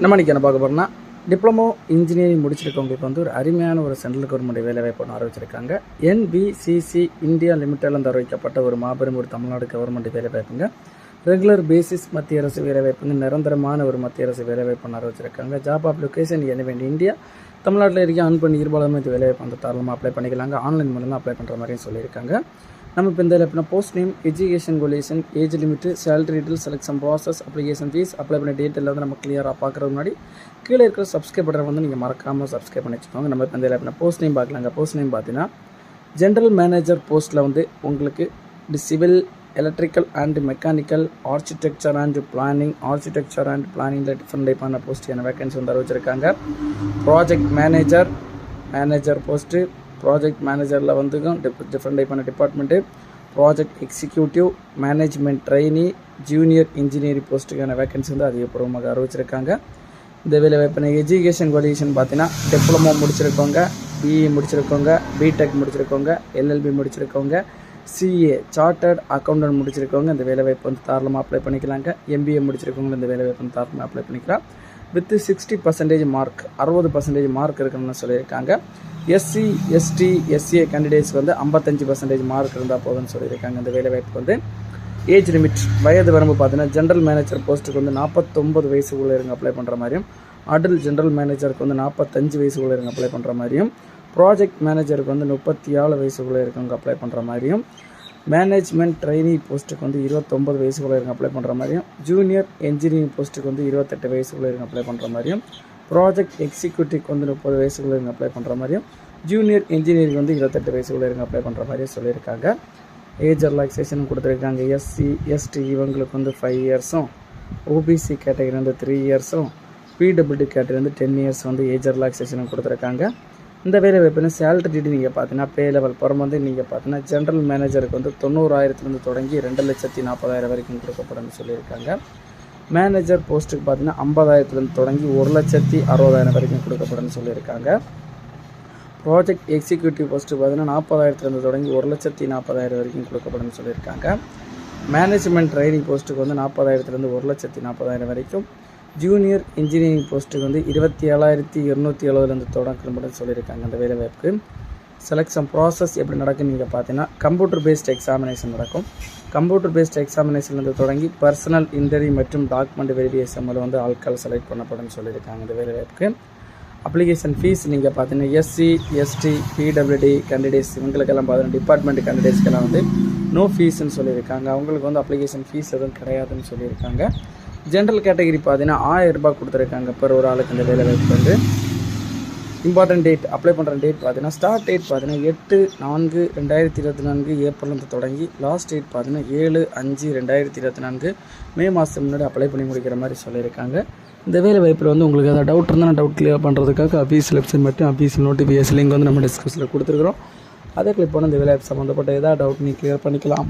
நம்ம இன்றைக்கி என்ன பார்க்க போகிறோம்னா டிப்ளமோ இன்ஜினியரிங் முடிச்சிருக்கவங்களுக்கு வந்து ஒரு அருமையான ஒரு சென்ட்ரல் கவர்மெண்ட் வேலைவாய்ப்பு ஒன்று ஆரம்பிச்சிருக்காங்க. என்பிசிசி இந்தியா லிமிட்டடில் அறிவிக்கப்பட்ட ஒரு மாபெரும் ஒரு தமிழ்நாடு கவர்மெண்ட் வேலைவாய்ப்புங்க. ரெகுலர் பேசிஸ் மத்திய அரசு வேலைவாய்ப்புங்க நிரந்தரமான ஒரு மத்திய அரசு வேலைவாய்ப்பு ஒன்று அறிவிச்சிருக்காங்க ஜாப் அப்ளிகேஷன் என்ன வேண்டிய இந்தியா தமிழ்நாட்டில் இருக்க ஆன் பண்ணி இது வேலைவாய்ப்பு வந்து தாராளமாக அப்ளை பண்ணிக்கலாங்க. ஆன்லைன் மூலமாக அப்ளை பண்ணுற மாதிரியும் சொல்லியிருக்காங்க. நம்ம இப்போ இந்த எப்படின்னா post name education collision age limit salary detail selection process application fees apply பண்ண டேட் எல்லாம் வந்து நம்ம கிளியராக பார்க்குறது முன்னாடி கீழே இருக்கிற சப்ஸ்கிரைப் பட்டன் வந்து நீங்கள் மறக்காமல் சப்ஸ்கிரைப் பண்ணி வச்சுக்கோங்க. நம்ம இப்போ இந்த எப்படின்னா போஸ்ட் நேம் பார்க்கலாங்க. போஸ்ட் நேம் பார்த்தீங்கன்னா ஜென்ரல் மேனேஜர் போஸ்ட்டில் வந்து உங்களுக்கு civil electrical and mechanical architecture and planning architecture and பிளானிங்கில் different டைப்பான என்ன வேகன்சி வந்து அறிவிச்சிருக்காங்க. Project manager manager post project மேனேஜரில் வந்து different டைப்பான department project executive management trainee junior engineering போஸ்ட்டுக்கான vacancy வந்து அதிகபூர்வமாக அறிவிச்சிருக்காங்க. இந்த வேலை எஜுகேஷன் குவாலிஃபிகேஷன் பார்த்தீங்கன்னா டிப்ளமோ முடிச்சிருக்கவங்க பிஇ முடிச்சிருக்கவங்க பிடெக் முடிச்சிருக்கவங்க எல்எல்பி முடிச்சிருக்கவங்க சிஏ சார்ட்டர்ட் அக்கௌண்டன்ட் முடிச்சிருக்கவங்க இந்த வேலைவாய்ப்பு வந்து தாராளமாக அப்ளை பண்ணிக்கலாங்க. எம்பிஏ முடிச்சிருக்கவங்க இந்த வேலைவாய்ப்பு வந்து தாராளமாக அப்ளை பண்ணிக்கலாம். வித் சிக்ஸ்டி பர்சன்டேஜ் மார்க் அறுபது பர்சன்டேஜ் மார்க் இருக்கணும்னு சொல்லியிருக்காங்க. எஸ்சி எஸ்டி எஸ்சிஏ கேண்டிடேட்ஸ் வந்து ஐம்பத்தஞ்சு பர்சன்டேஜ் மார்க் இருந்தால் போதும்னு சொல்லியிருக்காங்க இந்த வேலை வாய்ப்பு வந்து. ஏஜ் லிமிட் வயது வரம்பு பார்த்தீங்கன்னா ஜென்ரல் மேனேஜர் போஸ்ட்டுக்கு வந்து நாற்பத்தொம்பது வயசுக்குள்ளே இருங்க அப்ளை பண்ணுற மாதிரியும். அடல் ஜென்ரல் மேனேஜருக்கு வந்து நாற்பத்தஞ்சு வயசுக்குள்ளே இருங்க அப்ளை பண்ணுற மாதிரியும். ப்ராஜெக்ட் மேனேஜருக்கு வந்து முப்பத்தி ஏழு வயசுக்குள்ளே இருக்கவங்க அப்ளை பண்ணுற மாதிரியும். மேனேஜ்மெண்ட் ட்ரைனி போஸ்ட்டுக்கு வந்து இருபத்தொம்பது வயசுக்குள்ளே இருங்க அப்ளை பண்ணுற மாதிரியும். ஜூனியர் என்ஜினியரிங் போஸ்ட்டுக்கு வந்து இருபத்தெட்டு வயசுக்குள்ளே இருங்க அப்ளை பண்ணுற மாதிரியும். ப்ராஜெக்ட் எக்ஸிக்யூட்டிவ் வந்து முப்பது வயசுக்குள்ளே இருங்க அப்ளை பண்ணுற மாதிரியும் ஜூனியர் இன்ஜினியரிங் வந்து இருபத்தெட்டு வயசுக்குள்ளே இருங்க அப்ளை பண்ணுற மாதிரியும் சொல்லியிருக்காங்க. ஏஜ் ரிலாக்ஸேஷன் கொடுத்துருக்காங்க. எஸ்சி எஸ்டி இவங்களுக்கு வந்து ஃபைவ் இயர்ஸும் ஓபிசி கேட்டகரி வந்து த்ரீ இயர்ஸும் பிடபிள்யூடி கேட்டகரி வந்து டென் இயர்ஸ் வந்து ஏஜ் ரிலாக்ஸேஷன் கொடுத்துருக்காங்க. இந்த வேலை வாய்ப்புனா சேலரி டீட்டு நீங்கள் பார்த்தீங்கன்னா பே லெவல் புறம் வந்து நீங்கள் பார்த்தீங்கன்னா ஜென்ரல் மேனேஜருக்கு வந்து தொண்ணூறாயிரத்துலேருந்து தொடங்கி ரெண்டு லட்சத்தி நாற்பதாயிரம் வரைக்கும் கொடுக்கப்படும் சொல்லியிருக்காங்க. மேனேஜர் போஸ்ட்டுக்கு பார்த்தீங்கன்னா ஐம்பதாயிரத்துலேருந்து தொடங்கி ஒரு லட்சத்தி அறுபதாயிரம் வரைக்கும் கொடுக்கப்படும் சொல்லியிருக்காங்க. ப்ராஜெக்ட் எக்ஸிக்யூட்டிவ் போஸ்ட்டு பார்த்தீங்கன்னா நாற்பதாயிரத்துலேருந்து தொடங்கி ஒரு லட்சத்தி நாற்பதாயிரம் வரைக்கும் கொடுக்கப்படும் சொல்லியிருக்காங்க. மேனேஜ்மெண்ட் ட்ரைனிங் போஸ்ட்டுக்கு வந்து நாற்பதாயிரத்துலேருந்து ஒரு லட்சத்தி நாற்பதாயிரம் வரைக்கும். ஜூனியர் இன்ஜினியரிங் போஸ்ட்டுக்கு வந்து இருபத்தி ஏழாயிரத்தி இருநூற்றி எழுபதுலேருந்து தொடங்கப்படும் சொல்லியிருக்காங்க அந்த வேலைவாய்ப்புக்கு. செலெக்ஷன் ப்ராசஸ் எப்படி நடக்குன்னு நீங்கள் பார்த்தீங்கன்னா கம்ப்யூட்டர் பேஸ்ட் எக்ஸாமினேஷன் நடக்கும். கம்ப்யூட்டர் பேஸ்ட் எக்ஸாமினேஷன்லேருந்து தொடங்கி பர்சனல் இன்டர்வியூ மற்றும் டாக்குமெண்ட் வெரிஃபிகேஷன் மூலம் வந்து ஆட்கள் செலக்ட் பண்ணப்படும் சொல்லியிருக்காங்க இந்த வேலைவாய்ப்புக்கு. அப்ளிகேஷன் ஃபீஸ் நீங்கள் பார்த்தீங்கன்னா எஸ்சி எஸ்டி பிடபிள்யூடி கேண்டிடேட்ஸ் இவங்களுக்கெல்லாம் பார்த்தீங்கன்னா டிபார்ட்மெண்ட் கேண்டிடேட்ஸ்க்கெல்லாம் வந்து நோ ஃபீஸ்ன்னு சொல்லியிருக்காங்க. அவங்களுக்கு வந்து அப்ளிகேஷன் ஃபீஸ் எதுவும் கிடையாதுன்னு சொல்லியிருக்காங்க. ஜென்ரல் கேட்டகரி பார்த்தீங்கன்னா ஆயிரம் ரூபாய் கொடுத்துருக்காங்க per ஒரு ஆளுக்கு இந்த வேலைவாய்ப்பு வந்து. இம்பார்ட்டன்ட் டேட் அப்ளை பண்ணுற டேட் பார்த்தீங்கன்னா ஸ்டார்ட் டேட் பார்த்தீங்கன்னா எட்டு நான்கு ரெண்டாயிரத்தி இருபத்தி நான்கு ஏப்ரல்லேருந்து தொடங்கி லாஸ்ட் டேட் பார்த்தீங்கன்னா ஏழு அஞ்சு ரெண்டாயிரத்தி இருபத்தி நான்கு மே மாதம் முன்னாடி அப்ளை பண்ணி முடிக்கிற மாதிரி சொல்லியிருக்காங்க. இந்த வேலை வாய்ப்பில் வந்து உங்களுக்கு ஏதாவது டவுட் இருந்தால் நான் டவுட் கிளியர் பண்ணுறதுக்காக அஃபீஷியல் வெப்சைட் மட்டும் அஃபீஷியல் நோட்டிஃபிகேஷன் லிங்க் வந்து நம்ம டிஸ்கிரிப்ஷனில் கொடுத்துருக்குறோம். அதை கிளிக் பண்ண இந்த வேலை வாய்ப்பு சம்மந்தப்பட்ட ஏதாவது டவுட் நீ கிளியர் பண்ணிக்கலாம்.